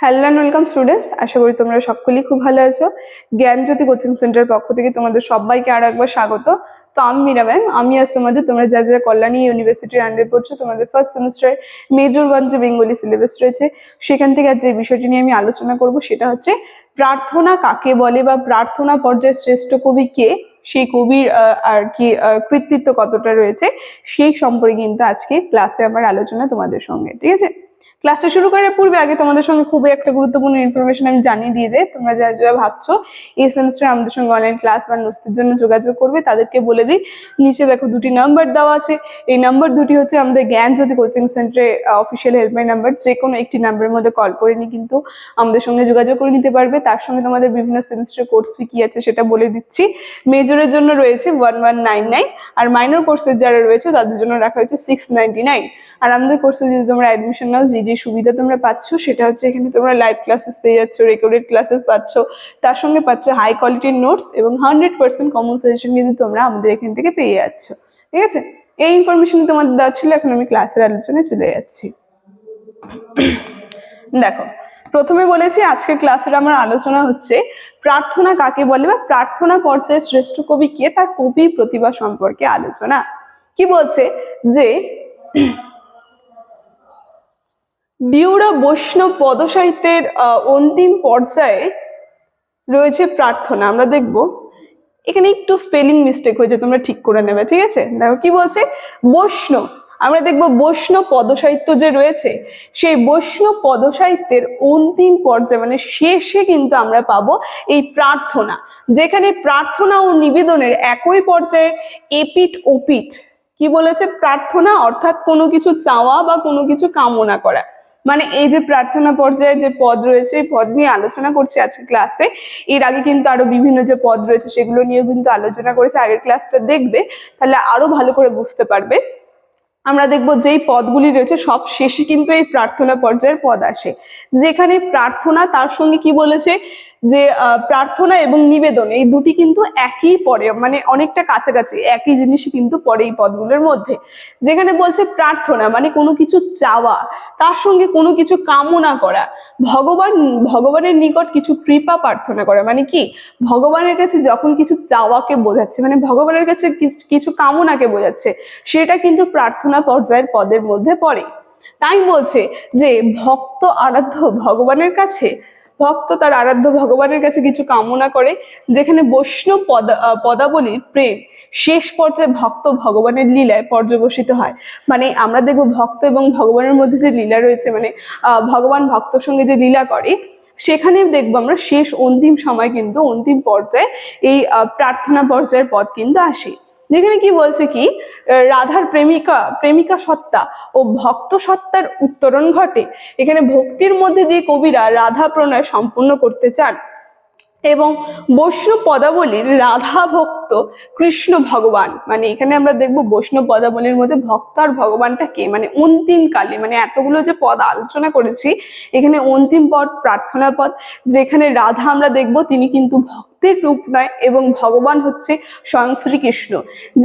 Hello and welcome students আশা করি তোমরা সকলেই খুব ভালো আছো। জ্ঞানজ্যোতি কোচিং সেন্টার পক্ষ থেকে তোমাদের সবাইকে আরও একবার স্বাগত। তো আমি মীরা ম্যাম, আমি আজ তোমাদের, তোমরা যারা যারা কল্যাণী ইউনিভার্সিটির আন্ডার পড়ছো, তোমাদের ফার্স্ট সেমিস্টার মেজর ওয়ান যে বেঙ্গলি সিলেবাস রয়েছে, সেখান থেকে আজ যে বিষয়টি নিয়ে আমি আলোচনা করব, সেটা হচ্ছে প্রার্থনা কাকে বলে বা প্রার্থনা পর্যায়ে শ্রেষ্ঠ কবি কে, সেই কবির আর কি কৃতিত্ব কতটা রয়েছে, সেই সম্পর্কে কিন্তু আজকে ক্লাসে আমার আলোচনা তোমাদের সঙ্গে, ঠিক আছে? ক্লাসটা শুরু করার পূর্বে আগে তোমাদের সঙ্গে খুবই একটা গুরুত্বপূর্ণ ইনফরমেশন আমি জানিয়ে দিয়ে যাই। তোমরা যারা যারা ভাবছ এই সেমিস্টার আমাদের সঙ্গে অনলাইন ক্লাস বা নোটসের জন্য যোগাযোগ করবে, তাদেরকে বলে দিই। নিচে দেখো দুটি নাম্বার দেওয়া আছে। এই নাম্বার দুটি হচ্ছে আমাদের জ্ঞান জ্যোতি কোচিং সেন্টারে অফিসিয়াল হেল্পলাইন নাম্বার যে কোনো একটি নাম্বারের মধ্যে কল করে নিয়ে কিন্তু আমাদের সঙ্গে যোগাযোগ করে নিতে পারবে। তার সঙ্গে তোমাদের বিভিন্ন সেমিস্টার কোর্স ফি কি আছে সেটা বলে দিচ্ছি। মেজরের জন্য রয়েছে ওয়ান ওয়ান নাইন নাইন আর মাইনর কোর্সের যারা রয়েছে তাদের জন্য রাখা হয়েছে সিক্স নাইনটি নাইন আর আমাদের কোর্সে যদি তোমরা অ্যাডমিশন নাও যে যে সুবিধা তোমরা পাচ্ছ সেটা হচ্ছে এখানে তোমরা লাইভ ক্লাসেস পেয়ে যাচ্ছ রেকর্ডেড ক্লাসেস পাচ্ছ, তার সঙ্গে পাচ্ছ হাই কোয়ালিটির নোটস এবং হান্ড্রেড পার্সেন্ট কমন সাজেশন কিন্তু তোমরা আমাদের এখান থেকে পেয়ে যাচ্ছ। ঠিক আছে? এই ইনফরমেশন তোমাদের দেওয়া ছিল, এখন আমি ক্লাসের আলোচনায় চলে যাচ্ছি। দেখো, প্রথমে বলেছি আজকে ক্লাসের আমার আলোচনা হচ্ছে প্রার্থনা কাকে বলে বা প্রার্থনা পর্যায়ে শ্রেষ্ঠ কবি কে, তার কবি প্রতিভা সম্পর্কে আলোচনা। কি বলছে? যে ডিউরা বৈষ্ণব পদসাহিত্যের অন্তিম পর্যায়ে রয়েছে প্রার্থনা। আমরা দেখব। এখানে একটু স্পেলিং মিস্টেক হয়েছে, তোমরা ঠিক করে নেবে, ঠিক আছে? দেখো কি বলছে? বৈষ্ণব। আমরা দেখব বৈষ্ণব পদসাহিত্য যে রয়েছে, সেই বৈষ্ণব পদসাহিত্যের অন্তিম পর্যায়ে মানে শেষে কিন্তু আমরা পাবো এই প্রার্থনা। যেখানে প্রার্থনা ও নিবেদনের একই পর্যায়ে এপিট ওপিট কি বলেছে? প্রার্থনা অর্থাৎ কোনো কিছু চাওয়া বা কোনো কিছু কামনা করা। মানে এই যে প্রার্থনা পর্যায়ের যে পদ রয়েছে, এই পদ নিয়ে আলোচনা করছে আজকে ক্লাসে এর আগে কিন্তু আরও বিভিন্ন যে পদ রয়েছে, সেগুলো নিয়েও কিন্তু আলোচনা করেছে। আগের ক্লাসটা দেখবে, তাহলে আরও ভালো করে বুঝতে পারবে। আমরা দেখব যেই পদগুলি রয়েছে, সব শেষে কিন্তু এই প্রার্থনা পর্যায়ের পদ আসে। যেখানে প্রার্থনা তার সঙ্গে কি বলেছে? যে প্রার্থনা এবং নিবেদন, এই দুটি কিন্তু একই পড়ে মানে অনেকটা কাছাকাছি, একই জিনিসই কিন্তু পড়ে এই পদগুলোর মধ্যে। যেখানে বলছে প্রার্থনা মানে কোনো কিছু চাওয়া, তার সঙ্গে কোনো কিছু কামনা করা, ভগবান, ভগবানের নিকট কিছু কৃপা প্রার্থনা করা মানে কি? ভগবানের কাছে যখন কিছু চাওয়াকে বোঝাচ্ছে মানে ভগবানের কাছে কিছু কামনাকে বোঝাচ্ছে, সেটা কিন্তু প্রার্থনা পর্যায়ের পদের মধ্যে পড়ে। তাই বলছে যে, ভক্ত আরাধ্য ভগবানের কাছে ভক্ত তার আরাধ্য ভগবানের কাছে কিছু কামনা করে, যেখানে বৈষ্ণব পদা পদাবলীর প্রেম শেষ পর্যায়ে ভক্ত ভগবানের লীলায় পর্যবসিত হয়। মানে আমরা দেখব ভক্ত এবং ভগবানের মধ্যে যে লীলা রয়েছে মানে ভগবান ভক্তর সঙ্গে যে লীলা করে সেখানে দেখব আমরা শেষ অন্তিম সময় কিন্তু অন্তিম পর্যায়ে এই প্রার্থনা পর্যায়ের পদ কিন্তু আসে। যেখানে কি বলছে কি রাধার প্রেমিকা প্রেমিকা সত্তা ও ভক্ত সত্তার উত্তরণ ঘটে। এখানে ভক্তির মধ্যে দিয়ে কবিরা রাধা প্রণয় সম্পূর্ণ করতে চান। এবং বৈষ্ণব পদাবলীর রাধা ভক্ত কৃষ্ণ ভগবান। মানে এখানে আমরা দেখব বৈষ্ণব পদাবলীর মধ্যে ভক্ত আর ভগবানটা কে? মানে অন্তিম কালে মানে এতগুলো যে পদ আলোচনা করেছি, এখানে অন্তিম পদ, প্রার্থনা পদ, যেখানে রাধা আমরা দেখব তিনি কিন্তু ভক্তের রূপ নয় এবং ভগবান হচ্ছে স্বয়ং শ্রীকৃষ্ণ।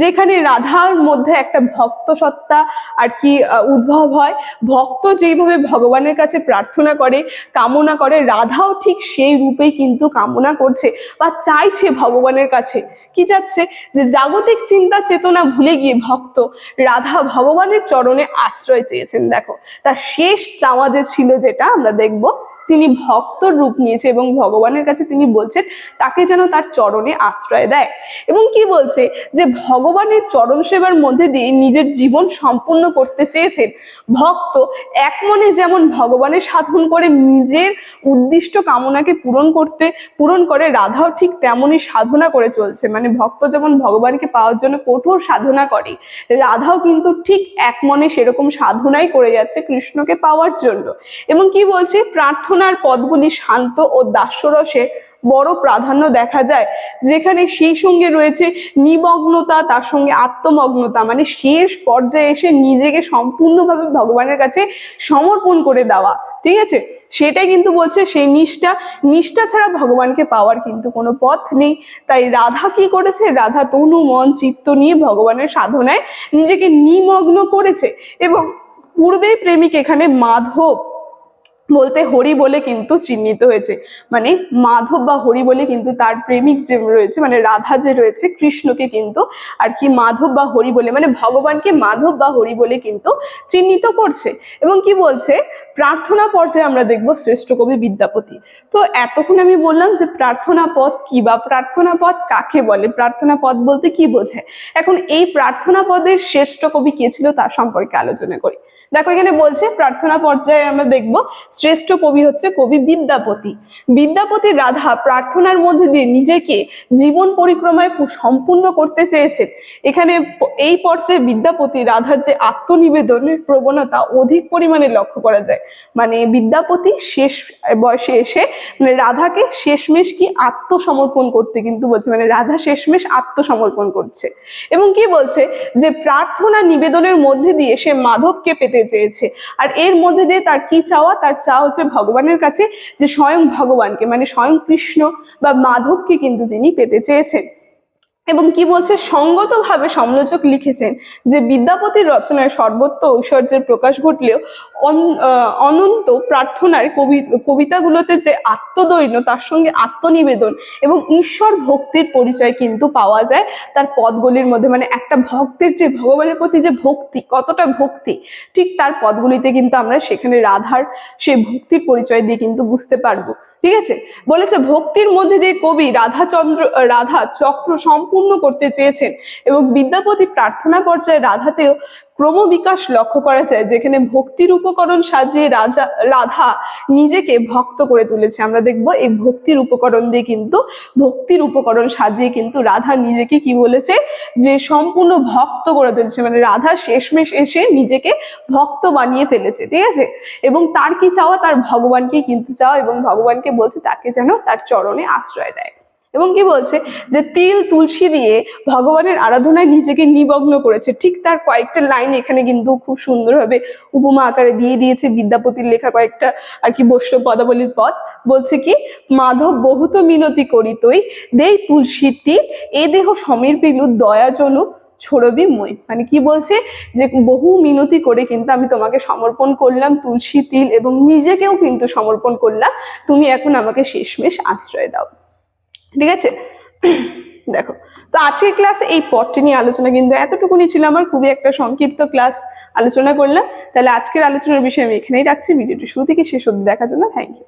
যেখানে রাধার মধ্যে একটা ভক্ত সত্তা আর কি উদ্ভব হয়, ভক্ত যেইভাবে ভগবানের কাছে প্রার্থনা করে, কামনা করে, রাধাও ঠিক সেই রূপেই কিন্তু কামনা করছে বা চাইছে ভগবানের কাছে। কি চাচ্ছে? যে জাগতিক চিন্তা চেতনা ভুলে গিয়ে ভক্ত রাধা ভগবানের চরণে আশ্রয় চেয়েছেন। দেখো, তার শেষ চাওয়া যে ছিল যেটা আমরা দেখব তিনি ভক্তর রূপ নিয়েছে এবং ভগবানের কাছে তিনি বলছেন, তাকে যেন তার চরণে আশ্রয় দেয়। এবং কি বলছে? যে ভগবানের চরণ সেবার মধ্যে দিয়ে নিজের জীবন সম্পূর্ণ করতে চেয়েছেন। ভক্ত এক মনে যেমন ভগবানের সাধন করে নিজের উদ্দিষ্ট কামনাকে পূরণ করতে, পূরণ করে, রাধাও ঠিক তেমনই সাধনা করে চলছে। মানে ভক্ত যেমন ভগবানকে পাওয়ার জন্য কঠোর সাধনা করে, রাধাও কিন্তু ঠিক এক মনে সেরকম সাধনাই করে যাচ্ছে কৃষ্ণকে পাওয়ার জন্য। এবং কি বলছে? প্রার্থনার পদগুলি শান্ত ও দাস্যরসে বড় প্রাধান্য দেখা যায়। যেখানে সেই সঙ্গে রয়েছে নিমগ্নতা, তার সঙ্গে আত্মমগ্নতা। মানে শেষ পর্যায়ে এসে নিজেকে সম্পূর্ণভাবে ভগবানের কাছে সমর্পণ করে দেওয়া। ঠিক আছে? সেটাই কিন্তু বলছে সেই নিষ্ঠা। নিষ্ঠা ছাড়া ভগবানকে পাওয়ার কিন্তু কোনো পথ নেই। তাই রাধা কি করেছে? রাধা তনু, মন, চিত্ত নিয়ে ভগবানের সাধনায় নিজেকে নিমগ্ন করেছে। এবং পূর্বেই প্রেমিক এখানে মাধব। বলতে হরি বলে কিন্তু চিহ্নিত হয়েছে। মানে মাধব বা হরি বলে কিন্তু তার প্রেমিক যে রয়েছে মানে রাধা যে রয়েছে, কৃষ্ণকে কিন্তু আর কি মাধব বা হরি বলে মানে ভগবানকে মাধব বা হরি বলে কিন্তু চিহ্নিত করছে। এবং কি বলছে? প্রার্থনা পর্যায়ে আমরা দেখব শ্রেষ্ঠ কবি বিদ্যাপতি। তো এতক্ষণ আমি বললাম যে প্রার্থনা পদ কি বা প্রার্থনা পদ কাকে বলে? প্রার্থনা পদ বলতে কি বোঝায়? এখন এই প্রার্থনা পদের শ্রেষ্ঠ কবি কে ছিল তার সম্পর্কে আলোচনা করি। দেখো, এখানে বলছে, প্রার্থনা পর্যায়ে আমরা দেখব, শ্রেষ্ঠ কবি হচ্ছে কবি বিদ্যাপতি। বিদ্যাপতি রাধা প্রার্থনার মধ্যে দিয়ে নিজেকে জীবন পরিক্রমায় সম্পূর্ণ করতে চেয়েছেন। এখানে এই পর্যায়ে বিদ্যাপতি রাধার যে আত্মনিবেদনের প্রবণতা অধিক পরিমাণে লক্ষ্য করা যায়। মানে বিদ্যাপতি শেষ বয়সে এসে মানে রাধাকে শেষমেশ কি আত্মসমর্পণ করতে কিন্তু বলছে মানে রাধা শেষমেশ আত্মসমর্পণ করছে। এবং কি বলছে? যে প্রার্থনা নিবেদনের মধ্যে দিয়ে সে মাধবকে পেতে চেয়েছে। আর এর মধ্যে দিয়ে তার কি চাওয়া? তার চা হচ্ছে ভগবানের কাছে যে স্বয়ং ভগবানকে মানে স্বয়ং কৃষ্ণ বা মাধবকে কিন্তু তিনি পেতে চেয়েছেন। এবং কি বলছে? সঙ্গতভাবে সমালোচক লিখেছেন যে বিদ্যাপতির রচনায় সর্বত্র ঐশ্বর্যের প্রকাশ ঘটলেও অন- অনন্ত প্রার্থনার কবি, কবিতাগুলোতে যে আত্মদৈন্য তার সঙ্গে আত্মনিবেদন এবং ঈশ্বর ভক্তির পরিচয় কিন্তু পাওয়া যায় তার পদগুলির মধ্যে। মানে একটা ভক্তের যে ভগবানের প্রতি যে ভক্তি, কতটা ভক্তি, ঠিক তার পদগুলিতে কিন্তু আমরা সেখানে রাধার সেই ভক্তির পরিচয় দিয়ে কিন্তু বুঝতে পারব। ঠিক আছে? বলেছে, ভক্তির মধ্যে দিয়ে কবি রাধাচন্দ্র রাধা চক্র সম্পূর্ণ করতে চেয়েছেন এবং বিদ্যাপতি প্রার্থনা পর্যায়ে রাধাতেও ক্রমবিকাশ লক্ষ্য করা যায়, যেখানে ভক্তির উপকরণ সাজিয়ে রাজা, রাধা নিজেকে ভক্ত করে তুলেছে। আমরা দেখব এই ভক্তির উপকরণ দিয়ে কিন্তু, ভক্তির উপকরণ সাজিয়ে কিন্তু রাধা নিজেকে কি বলেছে? যে সম্পূর্ণ ভক্ত করে তুলেছে। মানে রাধা শেষমেশ এসে নিজেকে ভক্ত বানিয়ে ফেলেছে, ঠিক আছে? এবং তার কি চাওয়া? তার ভগবানকে কিন্তু চাওয়া এবং ভগবানকে বলছে তাকে যেন তার চরণে আশ্রয় দেয়। এবং কি বলছে? যে তিল তুলসী দিয়ে ভগবানের আরাধনায় নিজেকে নিমগ্ন করেছে। ঠিক তার কয়েকটা লাইন এখানে কিন্তু খুব সুন্দরভাবে উপমা আকারে দিয়ে দিয়েছে বিদ্যাপতির লেখা কয়েকটা আর কি বৈষ্ণব পদাবলীর পথ। বলছে কি, মাধব, বহুত মিনতি করি তৈ দেই তুলসী তিল, এ দেহ সমীর পিলু দয়াজনু ছড়বি মই। মানে কি বলছে? যে বহু মিনতি করে কিন্তু আমি তোমাকে সমর্পণ করলাম তুলসী তিল এবং নিজেকেও কিন্তু সমর্পণ করলাম। তুমি এখন আমাকে শেষমেশ আশ্রয় দাও। ঠিক আছে? দেখো, তো আজকের ক্লাস এই পথটি নিয়ে আলোচনা কিন্তু এতটুকুনি ছিল আমার, খুবই একটা সংক্ষিপ্ত ক্লাস আলোচনা করলাম। তাহলে আজকের আলোচনার বিষয়ে আমি এখানেই রাখছি। ভিডিওটি শুরু থেকে শেষ অব্দি দেখার জন্য থ্যাংক ইউ